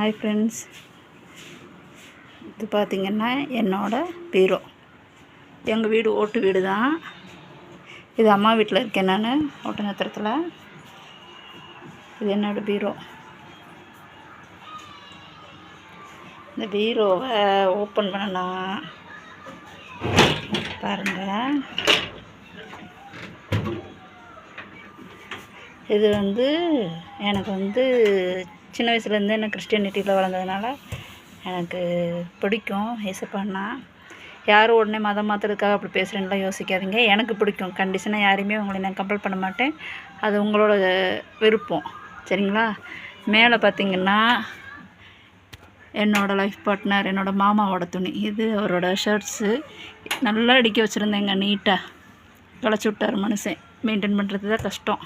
Hi friends இது பார்த்திங்கன்னா என்னோடய பீரோ. எங்கள் வீடு ஓட்டு வீடு தான் இது அம்மா வீட்டில் இருக்கேன் நான் ஒட்டநத்திரத்தில் இது என்னோடய பீரோ. இந்த பீரோவை ஓப்பன் பண்ணனா பாருங்கள் இது வந்து எனக்கு வந்து சின்ன வயசுலேருந்து எனக்கு கிறிஸ்டியனிட்டியில் வளர்ந்ததுனால எனக்கு பிடிக்கும் ஏசப்பான்னா யாரும் உடனே மதம் மாற்றுறதுக்காக அப்படி பேசுகிறேன்லாம் யோசிக்காதீங்க. எனக்கு பிடிக்கும். கண்டிஷனாக யாரையுமே உங்களை நான் கம்பல் பண்ண மாட்டேன். அது உங்களோட விருப்பம். சரிங்களா? மேலே பார்த்தீங்கன்னா என்னோடய லைஃப் பார்ட்னர் என்னோடய மாமாவோட துணி. இது அவரோட ஷர்ட்ஸு நல்லா அடிக்க வச்சுருந்தேங்க நீட்டாக களைச்சி விட்டார் மனுஷன். மெயின்டைன் பண்ணுறது தான் கஷ்டம்.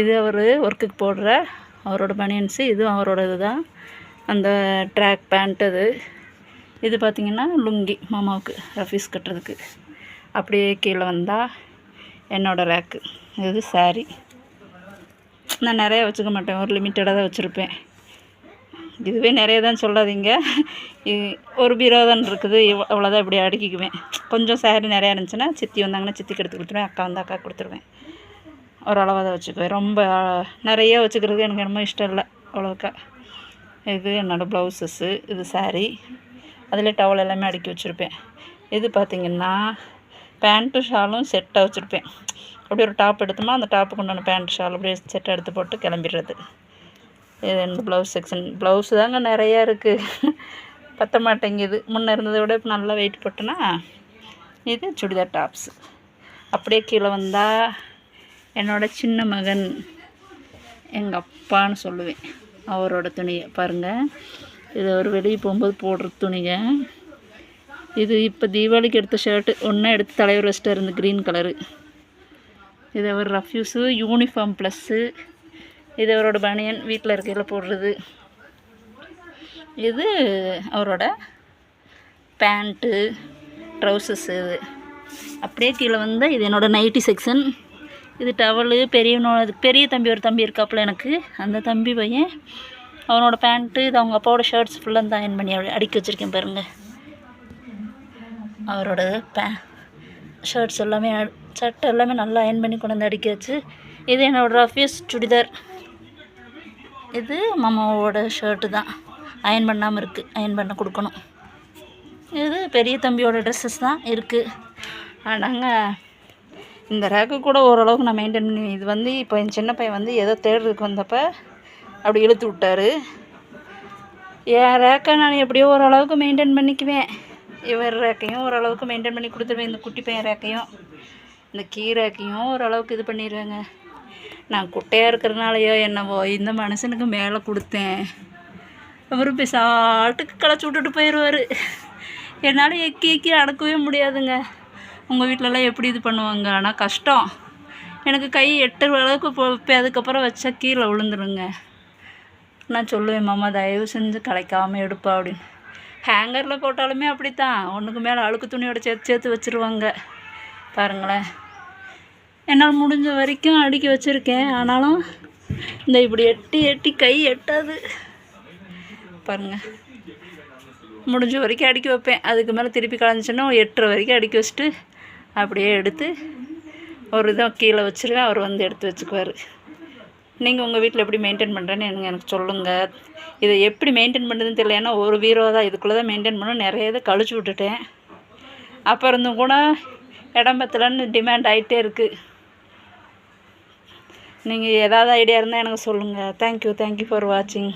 இது அவர் ஒர்க்குக்கு போடுற அவரோட பனியன்ஸு இதுவும் அவரோட இதுதான் அந்த ட்ராக் பேண்ட் அது. இது பார்த்திங்கன்னா லுங்கி மாமாவுக்கு ரஃபீஸ் கட்டுறதுக்கு. அப்படியே கீழே வந்தால் என்னோடய ரேக்கு இது சாரி நான் நிறையா வச்சுக்க மாட்டேன். ஒரு லிமிட்டடாக தான் வச்சுருப்பேன். இதுவே நிறைய தான் சொல்லாதீங்க ஒரு பீரோ தான் இருக்குது. இவ் அவ்வளோதான் இப்படி அடுக்கிக்குவேன். கொஞ்சம் சாரி நிறையா இருந்துச்சுன்னா சித்தி வந்தாங்கன்னா சித்திக்கு எடுத்து கொடுத்துருவேன். அக்கா வந்தால் அக்கா கொடுத்துருவேன். ஒரு அளவாக தான் வச்சுக்குவேன். ரொம்ப நிறைய வச்சுக்கிறதுக்கு எனக்கு என்னமோ இஷ்டம் இல்லை அவ்வளோக்கா. இது என்னோடய ப்ளவுசஸ்ஸு இது சாரீ அதில் டவல் எல்லாமே அடுக்கி வச்சுருப்பேன். இது பார்த்திங்கன்னா பேண்ட்டு ஷாலும் செட்டாக வச்சுருப்பேன். அப்படியே ஒரு டாப் எடுத்தோமா அந்த டாப்புக்கு உண்டான பேண்ட் ஷால் அப்படியே செட்டை எடுத்து போட்டு கிளம்பிடுறது. இது என்னோட ப்ளவுஸ் செக்ஷன் ப்ளவுஸ் தாங்க நிறையா இருக்குது பத்த மாட்டேங்குது. முன்னே இருந்ததை விட இப்போ நல்லா வெயிட் போட்டேன்னா இது சுடிதார் டாப்ஸ் அப்படியே கீழே வந்தால் என்னோட சின்ன மகன் எங்கள் அப்பான்னு சொல்லுவேன். அவரோட துணியை பாருங்கள் இது அவர் வெளியே போகும்போது போடுற துணிங்க. இது இப்போ தீபாவளிக்கு எடுத்த ஷர்ட்டு ஒன்றா எடுத்து தலைவர் வச்சுட்டு இருந்து க்ரீன் கலரு இது அவர் ரஃப்யூஸு யூனிஃபார்ம் ப்ளஸ்ஸு இது அவரோட பனியன் வீட்டில் இருக்கையில் போடுறது. இது அவரோட பேண்ட்டு ட்ரௌசஸ் இது. அப்படியே கீழே வந்து இது என்னோடய நைட்டி செக்ஷன் இது டவலு பெரியவனோட பெரிய தம்பி ஒரு தம்பி இருக்காப்புல எனக்கு. அந்த தம்பி பையன் அவனோட பேண்ட்டு இது அவங்க அப்பாவோட ஷர்ட்ஸ் ஃபுல்லாக தான் அயன் பண்ணி அப்படி அடுக்கி வச்சுருக்கேன் பாருங்கள் அவரோட பே ஷர்ட்ஸ் எல்லாமே சட்டை எல்லாமே நல்லா அயன் பண்ணி கொண்டு வந்து அடுக்கி வச்சு இது என்னோடய ரஃபியஸ் சுடிதார். இது மாமாவோட ஷர்ட்டு தான். அயன் பண்ணாமல் இருக்குது அயன் பண்ண கொடுக்கணும். இது பெரிய தம்பியோட ட்ரெஸ்ஸஸ் தான் இருக்குது நாங்கள் இந்த ரேக்கு கூட ஓரளவுக்கு நான் மெயின்டைன் பண்ணி இது வந்து இப்போ என் சின்ன பையன் வந்து ஏதோ தேடுறதுக்கு வந்தப்ப அப்படி இழுத்து விட்டாரு. என் ரேக்கை நான் எப்படியோ ஓரளவுக்கு மெயின்டைன் பண்ணிக்குவேன். இவர் ரேக்கையும் ஓரளவுக்கு மெயின்டைன் பண்ணி கொடுத்துருவேன். இந்த குட்டி பையன் ரேக்கையும் இந்த கீ ரேக்கையும் ஓரளவுக்கு இது பண்ணிடுவேங்க. நான் குட்டையாக இருக்கிறனாலையோ என்னவோ இந்த மனுஷனுக்கு மேலே கொடுத்தேன். அவர் பிசாட்டுக்கு கிளச்சி விட்டுட்டு போயிடுவார் என்னால் எக்கி எக்கி அடக்கவே முடியாதுங்க. உங்கள் வீட்டிலலாம் எப்படி இது பண்ணுவாங்க? ஆனால் கஷ்டம். எனக்கு கை எட்டுற அளவுக்கு போ இப்போ அதுக்கப்புறம் வச்சா கீழே விழுந்துருங்க. நான் சொல்லுவேன் மாமா தயவு செஞ்சு கலைக்காமல் எடுப்பா அப்படின்னு. ஹேங்கரில் போட்டாலுமே அப்படித்தான். ஒன்றுக்கு மேலே அழுக்கு துணியோட சேர்த்து சேர்த்து வச்சுருவாங்க. பாருங்களேன். என்னால் முடிஞ்ச வரைக்கும் அடுக்கி வச்சுருக்கேன். ஆனாலும் இந்த இப்படி எட்டி எட்டி கை எட்டாது. பாருங்கள் முடிஞ்ச வரைக்கும் அடுக்கி வைப்பேன். அதுக்கு மேலே திருப்பி கலைஞ்சின்னா எட்டரை வரைக்கும் அடுக்கி வச்சுட்டு அப்படியே எடுத்து ஒரு இதாக கீழே வச்சிருவேன் அவர் வந்து எடுத்து வச்சுக்குவார். நீங்கள் உங்கள் வீட்டில் எப்படி மெயின்டைன் பண்ணுறேன்னு எனக்கு எனக்கு சொல்லுங்கள் இதை எப்படி மெயின்டைன் பண்ணுறதுன்னு தெரியல ஏன்னா ஒரு வீரோ தான் இதுக்குள்ளே தான் மெயின்டைன் பண்ண நிறைய இதை கழிச்சு விட்டுட்டேன். அப்போ இருந்தும் கூட இடம் பத்தலன்னு டிமாண்ட் ஆகிட்டே இருக்குது நீங்கள் ஏதாவது ஐடியா இருந்தால் எனக்கு சொல்லுங்கள் தேங்க்யூ தேங்க்யூ ஃபார் வாட்சிங்